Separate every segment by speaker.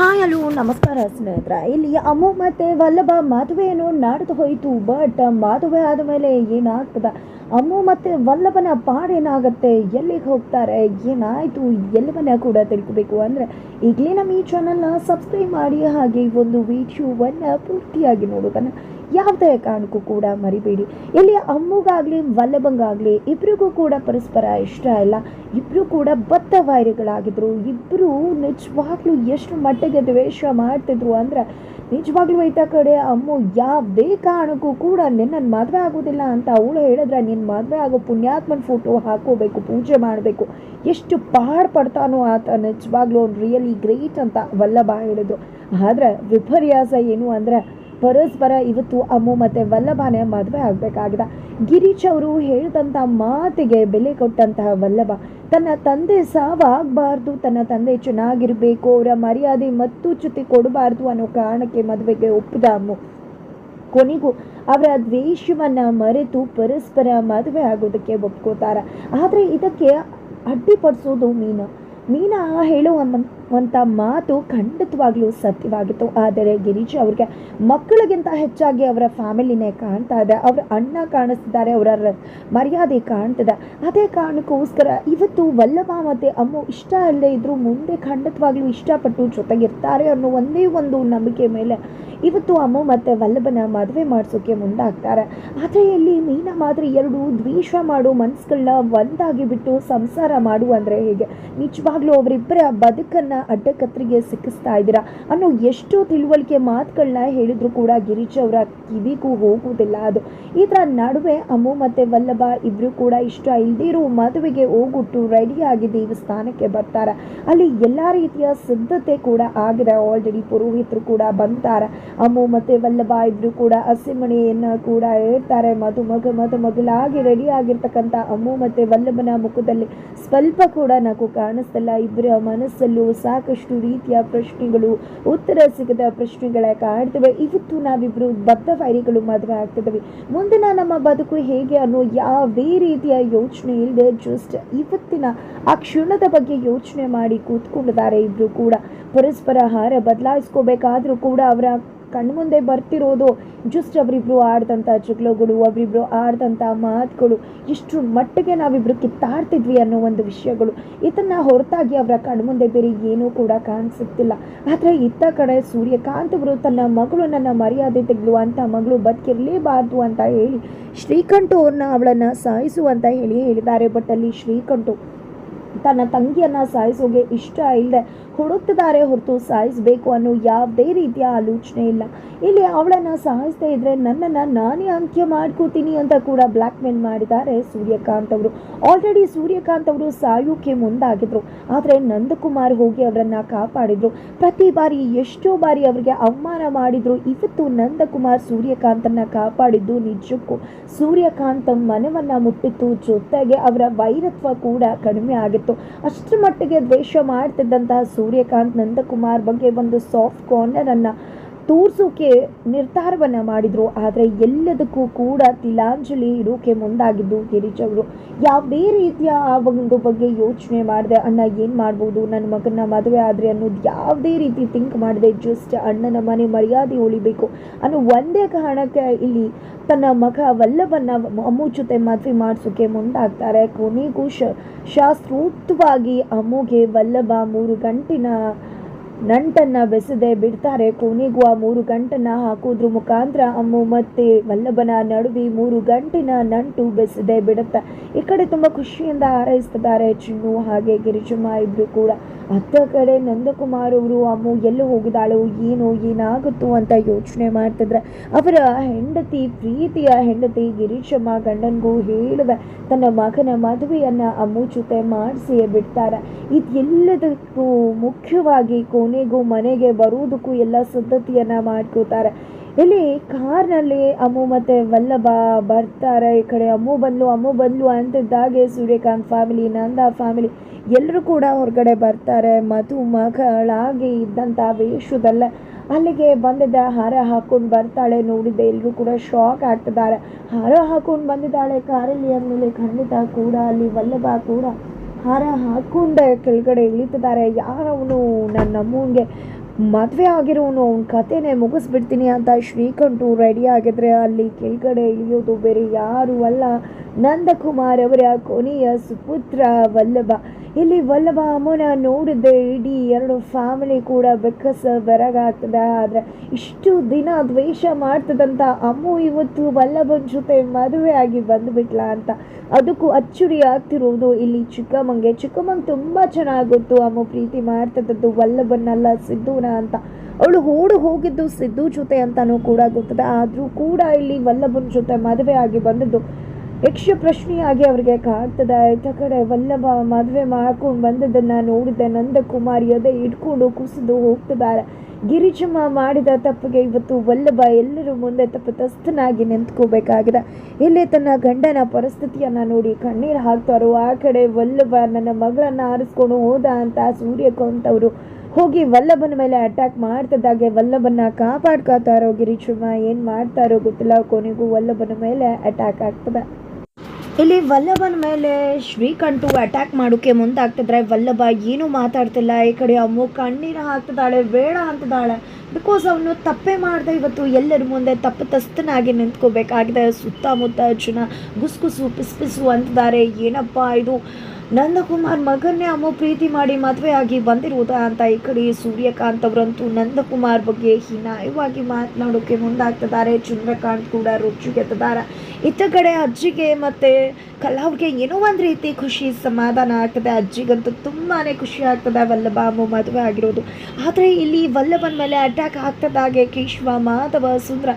Speaker 1: Hi hello ನಮಸ್ಕಾರ ಸ್ನೇಹಿತರ. ಇಲ್ಲಿ ಅಮ್ಮು ಮತ್ತು ವಲ್ಲಭ ಮದುವೆಯನ್ನು ನಡೆದು ಹೋಯಿತು. ಬಟ್ ಮದುವೆ ಆದಮೇಲೆ ಏನಾಗ್ತದ? ಅಮ್ಮು ಮತ್ತು ವಲ್ಲಭನ ಪಾಡೇನಾಗತ್ತೆ ಎಲ್ಲಿಗೆ ಹೋಗ್ತಾರೆ? ಏನಾಯಿತು? ಎಲ್ಲವನ್ನ ಕೂಡ ತಿಳ್ಕೋಬೇಕು ಅಂದರೆ ಈಗಲೇ ನಮ್ಮ ಈ ಚಾನಲ್ನ ಸಬ್ಸ್ಕ್ರೈಬ್ ಮಾಡಿ ಹಾಗೆ ಒಂದು ವಿಡಿಯೋವನ್ನು ಪೂರ್ತಿಯಾಗಿ ನೋಡೋದನ್ನು ಯಾವುದೇ ಕಾರಣಕ್ಕೂ ಕೂಡ ಮರಿಬೇಡಿ. ಇಲ್ಲಿ ಅಮ್ಮಗಾಗಲಿ, ವಲ್ಲಭಂಗಾಗಲಿ ಇಬ್ಬರಿಗೂ ಕೂಡ ಪರಸ್ಪರ ಇಷ್ಟ ಇಲ್ಲ. ಇಬ್ಬರು ಕೂಡ ಬದ್ಧ ವೈರಿಗಳಾಗಿದ್ರು. ಇಬ್ಬರು ನಿಜವಾಗ್ಲೂ ಎಷ್ಟು ಮಟ್ಟಿಗೆ ದ್ವೇಷ ಮಾಡ್ತಿದ್ರು ಅಂದ್ರೆ, ನಿಜವಾಗ್ಲೂ ಐತ ಕಡೆ ಅಮ್ಮು ಯಾವುದೇ ಕಾರಣಕ್ಕೂ ಕೂಡ ನಿನ್ನ ಮದುವೆ ಆಗೋದಿಲ್ಲ ಅಂತ ಅವಳು ಹೇಳಿದ್ರೆ ನಿನ್ನ ಮದುವೆ ಆಗೋ ಪುಣ್ಯಾತ್ಮನ ಫೋಟೋ ಹಾಕೋಬೇಕು, ಪೂಜೆ ಮಾಡಬೇಕು. ಎಷ್ಟು ಪಾಡ್ ಪಡ್ತಾನೋ ಆತ ನಿಜವಾಗ್ಲೂ ಅವ್ನು ರಿಯಲಿ ಗ್ರೇಟ್ ಅಂತ ವಲ್ಲಭ ಹೇಳಿದ್ರು. ಆದ್ರೆ ವಿಪರ್ಯಾಸ ಏನು ಅಂದ್ರೆ ಪರಸ್ಪರ ಇವತ್ತು ಅಮ್ಮು ಮತ್ತು ವಲ್ಲಭನೇ ಮದುವೆ ಆಗಬೇಕಾಗಿದೆ. ಗಿರೀಶ್ ಅವರು ಹೇಳಿದಂಥ ಮಾತಿಗೆ ಬೆಲೆ ಕೊಟ್ಟಂತಹ ವಲ್ಲಭ, ತನ್ನ ತಂದೆ ಸಾವಾಗಬಾರ್ದು, ತನ್ನ ತಂದೆ ಚೆನ್ನಾಗಿರಬೇಕು, ಅವರ ಮರ್ಯಾದೆ ಮತ್ತು ಚ್ಯುತಿ ಕೊಡಬಾರ್ದು ಅನ್ನೋ ಕಾರಣಕ್ಕೆ ಮದುವೆಗೆ ಒಪ್ಪಿದ ಅಮ್ಮು. ಕೊನೆಗೂ ಅವರ ದ್ವೇಷವನ್ನು ಮರೆತು ಪರಸ್ಪರ ಮದುವೆ ಆಗೋದಕ್ಕೆ ಒಪ್ಕೋತಾರೆ. ಆದರೆ ಇದಕ್ಕೆ ಅಡ್ಡಿಪಡಿಸೋದು ಮೀನಾ. ಮೀನಾ ಹೇಳುವಂಥ ಮಾತು ಖಂಡಿತವಾಗ್ಲೂ ಸತ್ಯವಾಗಿತ್ತು. ಆದರೆ ಗಿರೀಶ್ ಅವ್ರಿಗೆ ಮಕ್ಕಳಿಗಿಂತ ಹೆಚ್ಚಾಗಿ ಅವರ ಫ್ಯಾಮಿಲಿನೇ ಕಾಣ್ತಾ ಇದೆ. ಅವರ ಅಣ್ಣ ಕಾಣಿಸ್ತಿದ್ದಾರೆ, ಅವರ ಮರ್ಯಾದೆ ಕಾಣ್ತಿದೆ. ಅದೇ ಕಾರಣಕ್ಕೋಸ್ಕರ ಇವತ್ತು ವಲ್ಲಭ ಮತ್ತು ಅಮ್ಮು ಇಷ್ಟ ಅಲ್ಲದೆ ಇದ್ದರೂ ಮುಂದೆ ಖಂಡಿತವಾಗ್ಲೂ ಇಷ್ಟಪಟ್ಟು ಜೊತೆಗಿರ್ತಾರೆ ಅನ್ನೋ ಒಂದೇ ಒಂದು ನಂಬಿಕೆ ಮೇಲೆ ಇವತ್ತು ಅಮ್ಮ ಮತ್ತು ವಲ್ಲಭನ ಮದುವೆ ಮಾಡಿಸೋಕ್ಕೆ ಮುಂದಾಗ್ತಾರೆ. ಆದರೆ ಇಲ್ಲಿ ಮೀನ ಮಾದರಿ ಎರಡು ದ್ವೇಷ ಮಾಡು ಮನಸ್ಸುಗಳನ್ನ ಒಂದಾಗಿ ಬಿಟ್ಟು ಸಂಸಾರ ಮಾಡು ಅಂದರೆ ಹೇಗೆ? ನಿಜವಾಗ್ಲೂ ಅವರಿಬ್ಬರ ಬದುಕನ್ನು ಅಡ್ಡಕತ್ರಿಗೆ ಸಿಕ್ಕಿಸ್ತಾ ಇದ್ದೀರಾ? ಅನ್ನೋ ಎಷ್ಟೋ ತಿಳುವಳಿಕೆ ಮಾತುಗಳನ್ನ ಹೇಳಿದ್ರು ಕೂಡ ಗಿರೀಶ್ ಅವರ ಕಿವಿಗೂ ಹೋಗುವುದಿಲ್ಲ ಅದು. ಇದರ ನಡುವೆ ಅಮ್ಮು ಮತ್ತು ವಲ್ಲಭ ಇಬ್ಬರು ಕೂಡ ಇಷ್ಟ ಇಲ್ದಿರೋ ಮದುವೆಗೆ ಹೋಗುಟ್ಟು ರೆಡಿಯಾಗಿ ದೇವಸ್ಥಾನಕ್ಕೆ ಬರ್ತಾರೆ. ಅಲ್ಲಿ ಎಲ್ಲ ರೀತಿಯ ಸಿದ್ಧತೆ ಕೂಡ ಆಗಿದೆ. ಆಲ್ರೆಡಿ ಪುರೋಹಿತರು ಕೂಡ ಬಂತಾರೆ ಅಮ್ಮು ಮತ್ತು ವಲ್ಲಭ ಇಬ್ಬರು ಕೂಡ ಹಸಿಮಣಿಯನ್ನು ಕೂಡ ಹೇಳ್ತಾರೆ. ಮಧುಮಗ ಮದುಮಗಳಾಗಿ ರೆಡಿ ಆಗಿರ್ತಕ್ಕಂಥ ಅಮ್ಮು ಮತ್ತು ವಲ್ಲಭನ ಮುಖದಲ್ಲಿ ಸ್ವಲ್ಪ ಕೂಡ ನಗು ಕಾಣಿಸ್ತಲ್ಲ. ಇಬ್ಬರ ಮನಸ್ಸಲ್ಲೂ ಸಾಕಷ್ಟು ರೀತಿಯ ಪ್ರಶ್ನೆಗಳು, ಉತ್ತರ ಸಿಗದ ಪ್ರಶ್ನೆಗಳೇ ಕಾಡ್ತವೆ ಇವತ್ತು ನಾವಿಬ್ಬರು ಬದ್ಧ ವೈರಿಗಳು ಮದುವೆ ಆಗ್ತಿದ್ದೀವಿ ಮುಂದಿನ ನಮ್ಮ ಬದುಕು ಹೇಗೆ ಅನ್ನೋ ಯಾವುದೇ ರೀತಿಯ ಯೋಚನೆ ಇಲ್ಲದೆ ಜಸ್ಟ್ ಇವತ್ತಿನ ಆ ಕ್ಷಣದ ಬಗ್ಗೆ ಯೋಚನೆ ಮಾಡಿ ಕೂತ್ಕೊಂಡಿದ್ದಾರೆ ಇಬ್ರು ಕೂಡ. ಪರಸ್ಪರ ಹಾರ ಬದಲಾಯಿಸ್ಕೋಬೇಕಾದ್ರೂ ಕೂಡ ಅವರ ಕಣ್ಮುಂದೆ ಬರ್ತಿರೋದು. ಜಸ್ಟ್ ಅವರಿಬ್ರು ಆಡ್ದಂಥ ಜಗಳಗಳು ಅವರಿಬ್ರು ಆಡ್ದಂಥ ಮಾತುಗಳು. ಇಷ್ಟು ಮಟ್ಟಿಗೆ ನಾವಿಬ್ರು ಕಿತ್ತಾಡ್ತಿದ್ವಿ ಅನ್ನೋ ಒಂದು ವಿಷಯಗಳು. ಇದನ್ನ ಹೊರತಾಗಿ ಅವರ ಕಣ್ಮುಂದೆ ಬೇರೆ ಏನೂ ಕೂಡ ಕಾಣಿಸುತ್ತಿಲ್ಲ. ಆದರೆ ಇತ್ತ ಕಡೆ ಸೂರ್ಯಕಾಂತ್ ಅವರು ತನ್ನ ಮಗಳು ನನ್ನ ಮರ್ಯಾದೆ ತೆಗೆದು ಅಂತ ಮಗಳು ಬದುಕಿರಲೇಬಾರ್ದು ಅಂತ ಹೇಳಿ ಶ್ರೀಕಂಠು ಅವ್ರನ್ನ ಅವಳನ್ನು ಸಾಯಿಸು ಅಂತ ಹೇಳಿ ಹೇಳಿದ್ದಾರೆ. ಬಟ್ ಅಲ್ಲಿ ಶ್ರೀಕಂಠು ತನ್ನ ತಂಗಿಯನ್ನ ಸಾಯಿಸೋಗೆ ಇಷ್ಟ ಇಲ್ಲದೆ ಹುಡುಕ್ತಿದ್ದಾರೆ ಹೊರತು ಸಾಯಿಸ್ಬೇಕು ಅನ್ನೋ ಯಾವುದೇ ರೀತಿಯ ಆಲೋಚನೆ ಇಲ್ಲ. ಇಲ್ಲಿ ಅವಳನ್ನ ಸಾಯಿಸ್ತಾ ಇದ್ರೆ ನನ್ನನ್ನು ನಾನೇ ಅಂತ್ಯ ಮಾಡ್ಕೋತೀನಿ ಅಂತ ಕೂಡ ಬ್ಲ್ಯಾಕ್ ಮೇಲ್ ಮಾಡಿದ್ದಾರೆ ಸೂರ್ಯಕಾಂತ್ ಅವರು. ಆಲ್ರೆಡಿ ಸೂರ್ಯಕಾಂತ್ ಅವರು ಸಾಯೋಕೆ ಮುಂದಾಗಿದ್ರು. ಆದರೆ ನಂದಕುಮಾರ್ ಹೋಗಿ ಅವರನ್ನ ಕಾಪಾಡಿದ್ರು. ಪ್ರತಿ ಬಾರಿ, ಎಷ್ಟೋ ಬಾರಿ ಅವರಿಗೆ ಅವಮಾನ ಮಾಡಿದ್ರು. ಇವತ್ತು ನಂದಕುಮಾರ್ ಸೂರ್ಯಕಾಂತನ್ನ ಕಾಪಾಡಿದ್ದು ನಿಜಕ್ಕೂ. ಸೂರ್ಯಕಾಂತ್ ಮನವನ್ನ ಮುಟ್ಟಿತ್ತು. ಜೊತೆಗೆ ಅವರ ವೈರತ್ವ ಕೂಡ ಕಡಿಮೆ ಆಗಿತ್ತು. ಅಷ್ಟರ ಮಟ್ಟಿಗೆ ದ್ವೇಷ ಮಾಡ್ತಿದ್ದಂತಹ ಸೂರ್ಯಕಾಂತ್ ನಂದಕುಮಾರ್ ಬಗ್ಗೆ ಒಂದು ಸಾಫ್ಟ್ ಕಾರ್ನರ್ ಅನ್ನ ತೋರ್ಸೋಕೆ ನಿರ್ಧಾರವನ್ನ ಮಾಡಿದ್ರು. ಆದರೆ ಎಲ್ಲದಕ್ಕೂ ಕೂಡ ತಿಲಾಂಜಲಿ ಇಡೋಕೆ ಮುಂದಾಗಿದ್ದು ಗಿರೀಶ್ ಅವರು. ಯಾವುದೇ ರೀತಿಯ ಆ ಒಂದು ಬಗ್ಗೆ ಯೋಚನೆ ಮಾಡಿದೆ, ಅಣ್ಣ, ಏನು ಮಾಡ್ಬೋದು? ನನ್ನ ಮಗನ ಮದುವೆ ಆದರೆ ಅನ್ನೋದು ಯಾವುದೇ ರೀತಿ ಥಿಂಕ್ ಮಾಡಿದೆ ಜಸ್ಟ್ ಅಣ್ಣನ ಮನೆ ಮರ್ಯಾದೆ ಉಳಿಬೇಕು. ಅನ್ನೋ ಒಂದೇ ಕಾರಣಕ್ಕೆ ಇಲ್ಲಿ ತನ್ನ ಮಗ ವಲ್ಲಭನ ಅಮ್ಮು ಜೊತೆ ಮದುವೆ ಮಾಡಿಸೋಕೆ ಮುಂದಾಗ್ತಾರೆ. ಕೊನೆಗೂ ಶಾಸ್ತ್ರೋಕ್ತವಾಗಿ ಅಮ್ಮುಗೆ ವಲ್ಲಭ ಮೂರು ಗಂಟಿನ ನಂಟನ್ನ ಬೆಸದೆ ಬಿಡ್ತಾರೆ. ಕೊನೆಗೂ ಆ ಮೂರು ಗಂಟನ್ನು ಹಾಕೋದ್ರ ಮುಖಾಂತರ ಅಮ್ಮು ಮತ್ತೆ ವಲ್ಲಭನ ನಡುವೆ ಮೂರು ಗಂಟಿನ ನಂಟು ಬೆಸದೆ ಬಿಡುತ್ತೆ. ಈ ಕಡೆ ತುಂಬ ಖುಷಿಯಿಂದ ಹಾರೈಸ್ತಿದ್ದಾರೆ ಚಿನ್ನು ಹಾಗೆ ಗಿರಿಜಮ್ಮ ಇಬ್ಬರು ಕೂಡ. ಅತ್ತ ಕಡೆ ನಂದಕುಮಾರ್ ಅವರು, ಅಮ್ಮು ಎಲ್ಲಿ ಹೋಗಿದ್ದಾಳು, ಏನು ಏನಾಗುತ್ತೋ ಅಂತ ಯೋಚನೆ ಮಾಡ್ತಿದ್ರೆ. ಅವರ ಹೆಂಡತಿ ಪ್ರೀತಿಯ ಹೆಂಡತಿ ಗಿರೀಶಮ್ಮ ಗಂಡನಿಗೂ ಹೇಳಿದ ತನ್ನ ಮಗನ ಮದುವೆಯನ್ನು ಅಮ್ಮು ಜೊತೆ ಮಾಡಿಸಿಯೇ ಬಿಡ್ತಾರೆ. ಇದೆಲ್ಲದಕ್ಕೂ ಮುಖ್ಯವಾಗಿ ಕೊನೆಗೂ ಮನೆಗೆ ಬರುವುದಕ್ಕೂ ಎಲ್ಲ ಸಿದ್ಧತೆಯನ್ನ ಮಾಡ್ಕೋತಾರೆ ಇಲ್ಲಿ ಕಾರ್ನಲ್ಲಿ ಅಮ್ಮು ಮತ್ತೆ ವಲ್ಲಭ ಬರ್ತಾರೆ. ಈ ಕಡೆ ಅಮ್ಮು ಬಂದ್ಲು ಅಮ್ಮು ಬಂದ್ಲು ಅಂತಿದ್ದಾಗೆ ಸೂರ್ಯಕಾಂತ್ ಫ್ಯಾಮಿಲಿ ನಂದ ಫ್ಯಾಮಿಲಿ ಎಲ್ಲರೂ ಕೂಡ ಹೊರಗಡೆ ಬರ್ತಾರೆ. ಮಧು ಮಗಳಾಗಿ ಇದ್ದಂಥ ವೇಷದಲ್ಲ ಅಲ್ಲಿಗೆ ಬಂದಿದ್ದ ಹಾರ ಹಾಕೊಂಡು ಬರ್ತಾಳೆ ನೋಡಿದ್ದೆ. ಎಲ್ಲರೂ ಕೂಡ ಶಾಕ್ ಆಗ್ತಿದ್ದಾರೆ. ಹಾರ ಹಾಕೊಂಡು ಬಂದಿದ್ದಾಳೆ. ಕಾರಲ್ಲಿ ಅಂದಮೇಲೆ ಖಂಡಿತ ಕೂಡ ಅಲ್ಲಿ ವಲ್ಲಭ ಕೂಡ ಹಾರ ಹಾಕೊಂಡೆ ಕೆಳಗಡೆ ಇಳಿತಿದ್ದಾರೆ. ಯಾರವನು ನನ್ನ ಅಮ್ಮನಿಗೆ ಮದುವೆ ಆಗಿರೋನು ಅವ್ನ ಕಥೆನೇ ಮುಗಿಸ್ಬಿಡ್ತೀನಿ ಅಂತ ಶ್ರೀಕಂಠು ರೆಡಿ ಆಗಿದ್ರೆ ಅಲ್ಲಿ ಕೆಳಗಡೆ ಇಳಿಯೋದು ಬೇರೆ ಯಾರೂ ಅಲ್ಲ. ನಂದಕುಮಾರ್ ಅವರ ಕೊನೆಯ ಸುಪುತ್ರ ವಲ್ಲಭ. ಇಲ್ಲಿ ವಲ್ಲಭ ಅಮ್ಮನ ನೋಡಿದ್ದೆ, ಇಡೀ ಎರಡು ಫ್ಯಾಮಿಲಿ ಕೂಡ ಬೆಕ್ಕಸ ಬೆರಗಾಗ್ತದೆ. ಆದರೆ ಇಷ್ಟು ದಿನ ದ್ವೇಷ ಮಾಡ್ತದಂತ ಅಮ್ಮು ಇವತ್ತು ವಲ್ಲಭನ ಜೊತೆ ಮದುವೆ ಆಗಿ ಬಂದುಬಿಟ್ಲ ಅಂತ. ಅದಕ್ಕೂ ಅಚ್ಚುರಿ ಆಗ್ತಿರೋದು ಇಲ್ಲಿ ಚಿಕ್ಕಮ್ಮಂಗೆ. ಚಿಕ್ಕಮ್ಮಂಗೆ ತುಂಬ ಚೆನ್ನಾಗಿ ಗೊತ್ತು ಅಮ್ಮ ಪ್ರೀತಿ ಮಾಡ್ತದದ್ದು ವಲ್ಲಭನಲ್ಲ ಸಿದ್ದುನ ಅಂತ. ಅವಳು ಓಡು ಹೋಗಿದ್ದು ಸಿದ್ದು ಜೊತೆ ಅಂತಲೂ ಕೂಡ ಗೊತ್ತದೆ. ಆದರೂ ಕೂಡ ಇಲ್ಲಿ ವಲ್ಲಭನ ಜೊತೆ ಮದುವೆ ಆಗಿ ಬಂದದ್ದು ಯಕ್ಷ ಪ್ರಶ್ನೆಯಾಗಿ ಅವ್ರಿಗೆ ಕಾಡ್ತದೆ ಆಯ್ತ ಕಡೆ ವಲ್ಲಭ ಮದುವೆ ಮಾಡ್ಕೊಂಡು ಬಂದದನ್ನು ನಂದ ಕುಮಾರಿ ಅದೇ ಇಟ್ಕೊಂಡು ಕುಸಿದು ಹೋಗ್ತಿದ್ದಾರೆ. ಗಿರಿಜಮ್ಮ ಮಾಡಿದ ತಪ್ಪಿಗೆ ಇವತ್ತು ವಲ್ಲಭ ಎಲ್ಲರೂ ಮುಂದೆ ತಪ್ಪಿತಸ್ಥನಾಗಿ ನಿಂತ್ಕೋಬೇಕಾಗಿದೆ. ಇಲ್ಲಿ ತನ್ನ ಗಂಡನ ಪರಿಸ್ಥಿತಿಯನ್ನು ನೋಡಿ ಕಣ್ಣೀರು ಹಾಕ್ತಾರೋ, ಆ ಕಡೆ ವಲ್ಲಭ ನನ್ನ ಮಗಳನ್ನು ಆರಿಸ್ಕೊಂಡು ಹೋದ ಅಂತ ಸೂರ್ಯಕಾಂತ್ ಹೋಗಿ ವಲ್ಲಭನ ಮೇಲೆ ಅಟ್ಯಾಕ್ ಮಾಡ್ತಿದ್ದಾಗೆ ವಲ್ಲಭನ್ನ ಕಾಪಾಡ್ಕೋತಾರೋ ಗಿರಿಜಮ್ಮ, ಏನು ಮಾಡ್ತಾರೋ ಗೊತ್ತಿಲ್ಲ, ಕೊನೆಗೂ ವಲ್ಲಭನ ಮೇಲೆ ಅಟ್ಯಾಕ್ ಆಗ್ತದೆ. ಇಲ್ಲಿ ವಲ್ಲಭನ ಮೇಲೆ ಶ್ರೀಕಂಠು ಅಟ್ಯಾಕ್ ಮಾಡೋಕೆ ಮುಂದಾಗ್ತಿದ್ರೆ ವಲ್ಲಭ ಏನು ಮಾತಾಡ್ತಿಲ್ಲ. ಈ ಕಡೆ ಅಮ್ಮು ಕಣ್ಣೀರು ಹಾಕ್ತಿದ್ದಾಳೆ, ಬೇಡ ಅಂತಿದ್ದಾಳೆ. ಬಿಕಾಸ್ ಅವನು ತಪ್ಪೇ ಮಾಡಿದೆ ಇವತ್ತು ಎಲ್ಲರ ಮುಂದೆ ತಪ್ಪು ತಸ್ತನಾಗಿ ನಿಂತ್ಕೋಬೇಕಾಗಿದೆ. ಸುತ್ತಮುತ್ತ ಜನ ಗುಸ್ಗುಸು ಪಿಸ್ಪಿಸು ಅಂತಿದ್ದಾರೆ. ಏನಪ್ಪ ಇದು? ನಂದಕುಮಾರ್ ಮಗನ್ನೇ ಅಮ್ಮ ಪ್ರೀತಿ ಮಾಡಿ ಮದುವೆಯಾಗಿ ಬಂದಿರುವುದಾ ಅಂತ ಈ ಕಡೆ ಸೂರ್ಯಕಾಂತ್ ಅವರಂತೂ ನಂದಕುಮಾರ್ ಬಗ್ಗೆ ಹೀನಾಯವಾಗಿ ಮಾತನಾಡೋಕೆ ಮುಂದಾಗ್ತಿದ್ದಾರೆ. ಚಂದ್ರಕಾಂತ್ ಕೂಡ ರುಚಿಗೆತ್ತಿದ್ದಾರೆ ಇತ್ತ ಕಡೆ ಅಜ್ಜಿಗೆ ಮತ್ತೆ ಕಲಾವ್ಗೆ ಏನೋ ಒಂದು ರೀತಿ ಖುಷಿ ಸಮಾಧಾನ ಆಗ್ತದೆ. ಅಜ್ಜಿಗಂತೂ ತುಂಬಾ ಖುಷಿ ಆಗ್ತದೆ ವಲ್ಲಭ ಅಮ್ಮ ಮದುವೆ ಆಗಿರೋದು. ಆದರೆ ಇಲ್ಲಿ ವಲ್ಲಭನ ಮೇಲೆ ಅಟ್ಯಾಕ್ ಆಗ್ತದಾಗೆ ಕೇಶವ, ಮಾಧವ, ಸುಂದ್ರ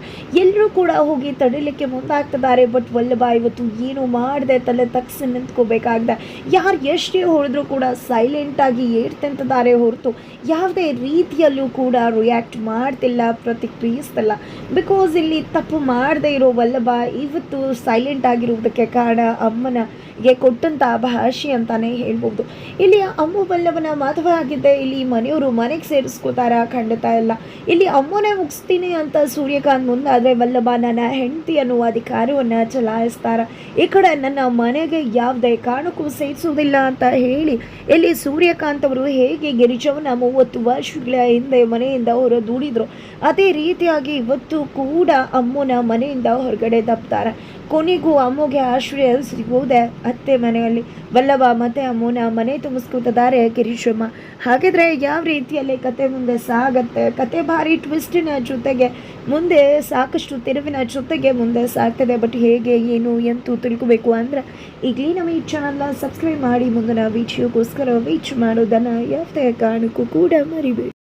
Speaker 1: ಎಲ್ಲರೂ ಕೂಡ ಹೋಗಿ ತಡಿಲಿಕ್ಕೆ ಮುಂದಾಗ್ತಿದ್ದಾರೆ. ಬಟ್ ವಲ್ಲಭ ಇವತ್ತು ಏನು ಮಾಡದೆ ತಲೆ ತಗ್ಸಿ ನಿಂತ್ಕೋಬೇಕಾಗಿದೆ. ಯಾರು ಎಷ್ಟೇ ಹೊಡೆದ್ರೂ ಕೂಡ ಸೈಲೆಂಟಾಗಿ ಏರ್ತಂತಿದ್ದಾರೆ ಹೊರತು ಯಾವುದೇ ರೀತಿಯಲ್ಲೂ ಕೂಡ ರಿಯಾಕ್ಟ್ ಮಾಡ್ತಿಲ್ಲ, ಪ್ರತಿಕ್ರಿಯಿಸ್ತಿಲ್ಲ. ಬಿಕಾಸ್ ಇಲ್ಲಿ ತಪ್ಪು ಮಾಡದೇ ಇರೋ ವಲ್ಲಭ ಇವತ್ತು ಸೈಲೆಂಟ್ ಆಗಿರುವುದಕ್ಕೆ ಕಾರಣ ಅಮ್ಮನಿಗೆ ಕೊಟ್ಟಂಥ ಭಾಷೆ ಅಂತಾನೆ ಹೇಳ್ಬೋದು. ಇಲ್ಲಿ ಅಮ್ಮ ವಲ್ಲಭನ ಮದುವೆ ಆಗಿದ್ದೆ, ಇಲ್ಲಿ ಮನೆಯವರು ಮನೆಗೆ ಸೇರಿಸ್ಕೋತಾರ ಖಂಡಿತ ಇಲ್ಲ. ಇಲ್ಲಿ ಅಮ್ಮನೇ ಮುಗಿಸ್ತೀನಿ ಅಂತ ಸೂರ್ಯಕಾಂತ್ ಮುಂದಾದರೆ ವಲ್ಲಭ ನನ್ನ ಹೆಂಡತಿ ಅನ್ನುವ ಅಧಿಕಾರವನ್ನು ಚಲಾಯಿಸ್ತಾರ. ಈ ಕಡೆ ನನ್ನ ಮನೆಗೆ ಯಾವುದೇ ಕಾರಣಕ್ಕೂ ಸೇರಿಸುವುದಿಲ್ಲ ಅಂತ ಹೇಳಿ ಇಲ್ಲಿ ಸೂರ್ಯಕಾಂತ್ ಅವರು ಹೇಗೆ ಗಿರಿಜವನ ಮೂವತ್ತು ವರ್ಷಗಳ ಹಿಂದೆ ಮನೆಯಿಂದ ಹೊರ ದೂಡಿದ್ರು ಅದೇ ರೀತಿಯಾಗಿ ಇವತ್ತು ಕೂಡ ಅಮ್ಮನ ಮನೆಯಿಂದ ಹೊರಗಡೆ ತಪ್ತಾರೆ. ಕೊನೆಗೂ ಅಮ್ಮಗೆ ಆಶ್ರಯ ಸಿಗುವುದೇ ಅತ್ತೆ ಮನೆಯಲ್ಲಿ. ವಲ್ಲಭ ಮತ್ತೆ ಅಮ್ಮನ ಮನೆ ತುಂಬಿಸ್ಕೊತಿದ್ದಾರೆ ಗಿರೀಶಮ್ಮ ಹಾಗಿದ್ರೆ ಯಾವ ರೀತಿಯಲ್ಲಿ ಕತೆ ಮುಂದೆ ಸಾಗತ್ತೆ? ಕತೆ ಭಾರಿ ಟ್ವಿಸ್ಟಿನ ಜೊತೆಗೆ ಮುಂದೆ ಸಾಕಷ್ಟು ತಿರುವಿನ ಜೊತೆಗೆ ಮುಂದೆ ಸಾಗ್ತದೆ. ಬಟ್ ಹೇಗೆ, ಏನು, ಎಂತೂ ತಿಳ್ಕೋಬೇಕು ಅಂದರೆ ಈಗಲೇ ನಮ್ಮ ಈ ಚಾನಲ್ನ ಸಬ್ಸ್ಕ್ರೈಬ್ ಮಾಡಿ, ಮುಂದಿನ ವಿಡಿಯೋಗೋಸ್ಕರ ವೀಚ್ ಮಾಡೋದನ್ನು ಯಾವುದೇ ಕಾರಣಕ್ಕೂ ಕೂಡ ಮರಿಬೇಡಿ.